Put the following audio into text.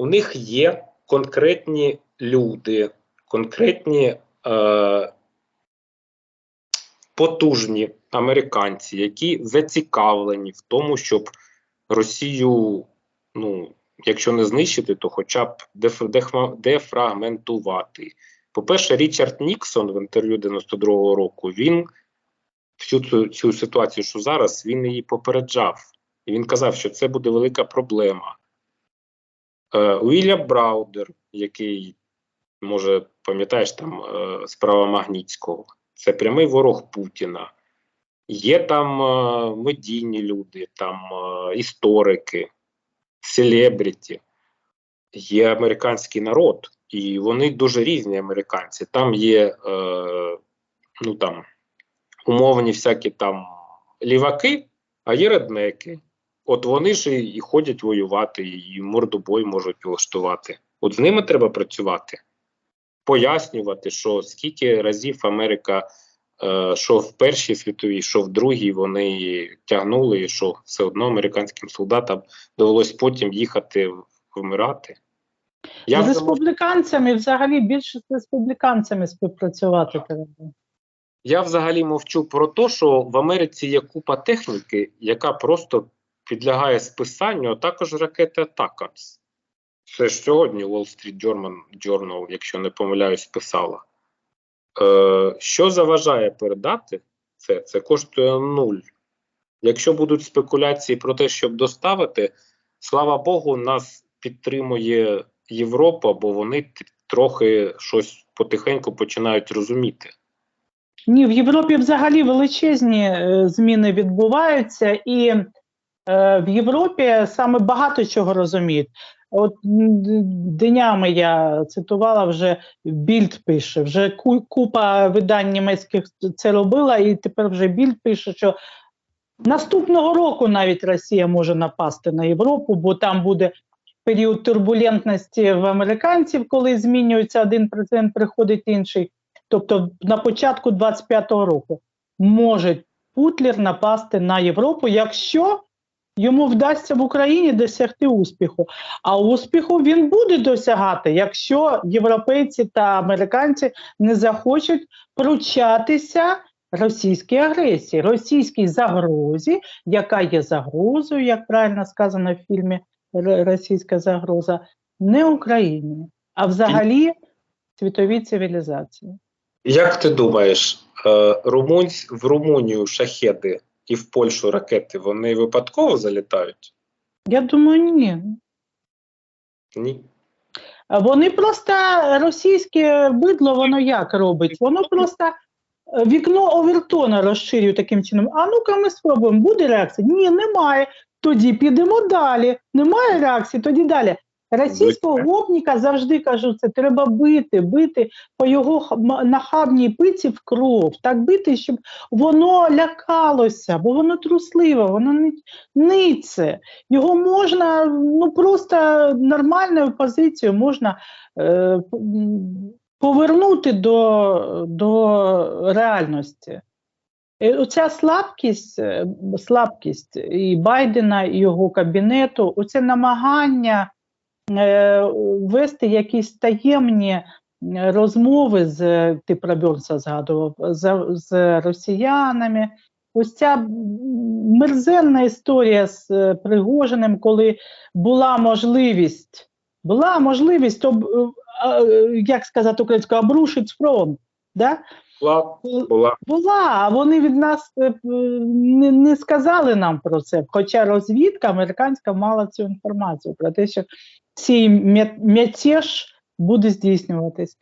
у них є конкретні люди, конкретні е, потужні американці, які зацікавлені в тому, щоб Росію, ну, якщо не знищити, то хоча б дефрагментувати. По-перше, Річард Ніксон в інтерв'ю 92-го року він всю цю, цю ситуацію, що зараз, він її попереджав. І він казав, що це буде велика проблема. Е, Уільям Браудер, який, може, пам'ятаєш, там е, справа Магнітського, це прямий ворог Путіна. Є там е, медійні люди, там е, історики, селебріті, є американський народ, і вони дуже різні американці. Там є е, ну там умовні всякі там ліваки, а є реднеки. От вони ж і, ходять воювати, і мордобой можуть влаштувати. От з ними треба працювати, пояснювати, що скільки разів Америка, е, що в Першій світовій, що в другій, вони тягнули, і що все одно американським солдатам довелось потім їхати вмирати. Я з республіканцями взагалі більше з республіканцями співпрацювати треба. Я взагалі мовчу про те, що в Америці є купа техніки, яка просто підлягає списанню, а також ракети Атакамс. Це ж сьогодні Wall Street Journal, Journal якщо не помиляюсь, писала. Е, що заважає передати це? Це коштує нуль. Якщо будуть спекуляції про те, щоб доставити, слава Богу, нас підтримує Європа, бо вони трохи щось потихеньку починають розуміти. Ні, в Європі взагалі величезні е, зміни відбуваються, і в Європі саме багато чого розуміють. От днями я цитувала вже Більд пише, вже купа видань німецьких це робила, і тепер вже Більд пише, що наступного року навіть Росія може напасти на Європу, бо там буде період турбулентності в американців, коли змінюється один президент, приходить інший. Тобто на початку 25-го року може Путлер напасти на Європу, якщо йому вдасться в Україні досягти успіху. А успіху він буде досягати, якщо європейці та американці не захочуть пручатися російській агресії, російській загрозі, яка є загрозою, як правильно сказано в фільмі Російська загроза, не Україні, а взагалі світовій цивілізації. Як ти думаєш, е, румунсь, в Румунію шахеди і в Польщу ракети вони випадково залітають? Я думаю, ні. Ні. Вони просто російське бидло, воно як робить? Воно просто е, вікно Овертона розширює таким чином. А ну-ка ми спробуємо. Буде реакція? Ні, немає. Тоді підемо далі. Немає реакції, тоді далі. Російського гопніка завжди кажу, це треба бити, бити по його нахабній пиці в кров, так бити, щоб воно лякалося, бо воно трусливе, воно не нице. Його можна ну просто нормальною позицією можна е, повернути до, до реальності. Е, Оця слабкість, е, слабкість і Байдена, і його кабінету, оце намагання вести якісь таємні е, розмови з ти про Бьорнса згадував з, з росіянами. Ось ця мерзенна історія з е, Пригожиним, коли була можливість, була можливість, об, е, е, як сказати українською, обрушити фронт. Да? Була, була. Була, а вони від нас е, не, не сказали нам про це. Хоча розвідка американська мала цю інформацію про те, що цей м'я- мятеж буде здійснюватись.